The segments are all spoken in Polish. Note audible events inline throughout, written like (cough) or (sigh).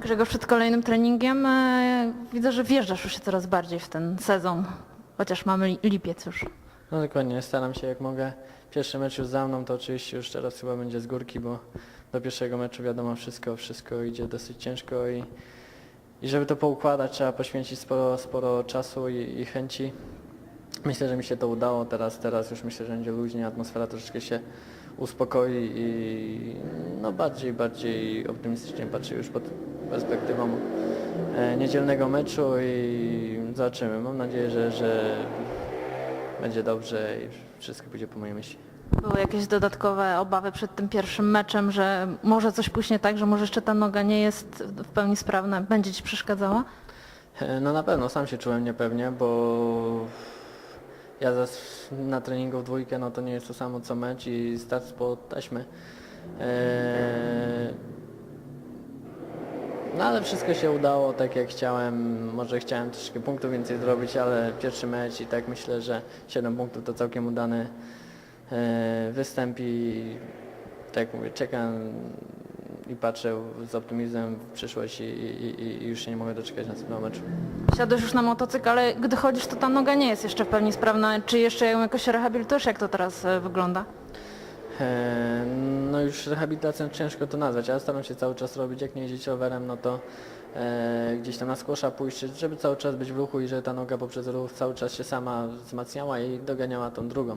Grzegorz, przed kolejnym treningiem e, widzę, że wjeżdżasz już się coraz bardziej w ten sezon, chociaż mamy li- lipiec już. No dokładnie, staram się jak mogę. Pierwszy mecz już za mną, to oczywiście już teraz chyba będzie z górki, bo do pierwszego meczu wiadomo wszystko, wszystko idzie dosyć ciężko i, i żeby to poukładać trzeba poświęcić sporo, sporo czasu i, i chęci. Myślę, że mi się to udało, teraz, teraz już myślę, że będzie luźnie, atmosfera troszeczkę się uspokoi i no bardziej, bardziej optymistycznie patrzę już pod perspektywą e, niedzielnego meczu i zobaczymy. Mam nadzieję, że, że będzie dobrze i wszystko pójdzie po mojej myśli. Były jakieś dodatkowe obawy przed tym pierwszym meczem, że może coś pójść nie tak, że może jeszcze ta noga nie jest w pełni sprawna, będzie Ci przeszkadzała? E, No na pewno, sam się czułem niepewnie, bo ja na treningu w dwójkę, no to nie jest to samo co mecz i start spod taśmy. E, No ale wszystko się udało tak jak chciałem. Może chciałem troszkę punktów więcej zrobić, ale pierwszy mecz i tak myślę, że 7 punktów to całkiem udany e, występ i tak jak mówię, czekam i patrzę z optymizmem w przyszłość i, i, i- i już się nie mogę doczekać następnego meczu. Siadłeś już na motocykl, ale gdy chodzisz, to ta noga nie jest jeszcze w pełni sprawna. Czy jeszcze ją jakoś rehabilitujesz? Jak to teraz e, wygląda? E, No już rehabilitacją ciężko to nazwać, ale staram się cały czas robić, jak nie jeździć rowerem, no to e, gdzieś tam na skłosza pójść, czy- żeby cały czas być w ruchu i żeby ta noga poprzez ruch cały czas się sama wzmacniała i doganiała tą drugą.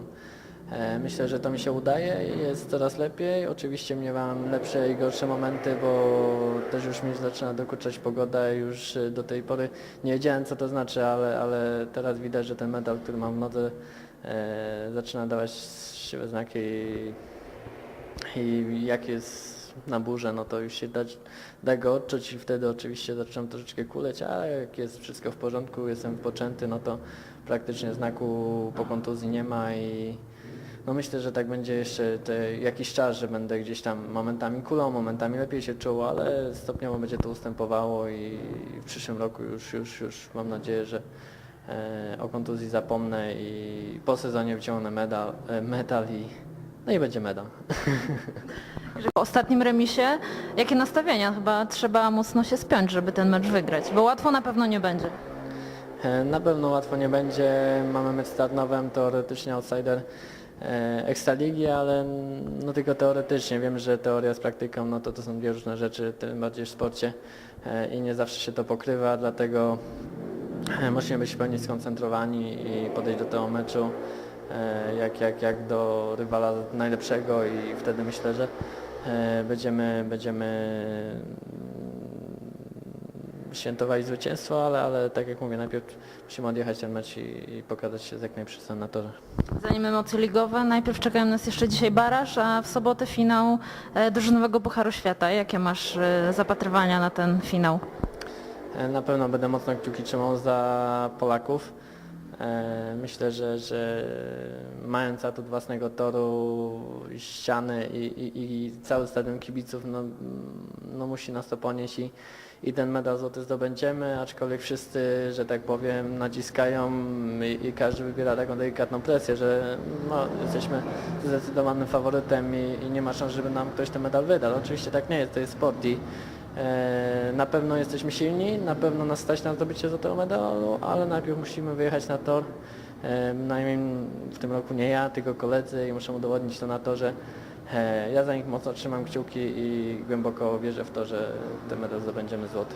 E, Myślę, że to mi się udaje i jest coraz lepiej. Oczywiście miewam lepsze i gorsze momenty, bo też już mi zaczyna dokuczać pogoda i już e, do tej pory nie wiedziałem co to znaczy, ale, ale teraz widać, że ten medal, który mam w nodze e, zaczyna dawać siłę znaki i, i jak jest na burze, no to już się da, da go odczuć i wtedy oczywiście zaczynam troszeczkę kuleć, ale jak jest wszystko w porządku, jestem wypoczęty, no to praktycznie znaku po kontuzji nie ma i no myślę, że tak będzie jeszcze te, jakiś czas, że będę gdzieś tam momentami kulał, momentami lepiej się czuł, ale stopniowo będzie to ustępowało i w przyszłym roku już, już, już mam nadzieję, że e, o kontuzji zapomnę i po sezonie wciągnę medal, e, medal i no i będzie medal. (laughs) Po ostatnim remisie, jakie nastawienia? Chyba trzeba mocno się spiąć, żeby ten mecz wygrać, bo łatwo na pewno nie będzie. E, Na pewno łatwo nie będzie. Mamy mecz z Tarnowem, teoretycznie outsider Ekstraligi, ale no tylko teoretycznie. Wiem, że teoria z praktyką no to, to są dwie różne rzeczy, tym bardziej w sporcie e, i nie zawsze się to pokrywa, dlatego e, musimy być w pełni skoncentrowani i podejść do tego meczu e, jak, jak, jak do rywala najlepszego i wtedy myślę, że e, będziemy, będziemy świętowali zwycięstwo, ale, ale tak jak mówię, najpierw musimy odjechać ten mecz i, i pokazać się z jak najlepszych na torze. Zanim emocje ligowe, najpierw czekają nas jeszcze dzisiaj baraż, a w sobotę finał e, drużynowego Pucharu Świata. Jakie masz e, zapatrywania na ten finał? E, Na pewno będę mocno kciuki trzymał za Polaków. E, Myślę, że, że mając atut własnego toru, ściany i, i, i cały stadion kibiców, no, no musi nas to ponieść i, i ten medal złoty zdobędziemy, aczkolwiek wszyscy, że tak powiem, naciskają i, i każdy wybiera taką delikatną presję, że no, jesteśmy zdecydowanym faworytem i, i nie ma szans, żeby nam ktoś ten medal wydał. Oczywiście tak nie jest, to jest sport i Na pewno jesteśmy silni, na pewno nas stać na zdobycie złotego medalu, ale najpierw musimy wyjechać na tor. E, Najmniej w tym roku nie ja, tylko koledzy i muszę udowodnić to na to, że ja za nich mocno trzymam kciuki i głęboko wierzę w to, że ten medal zdobędziemy złoty.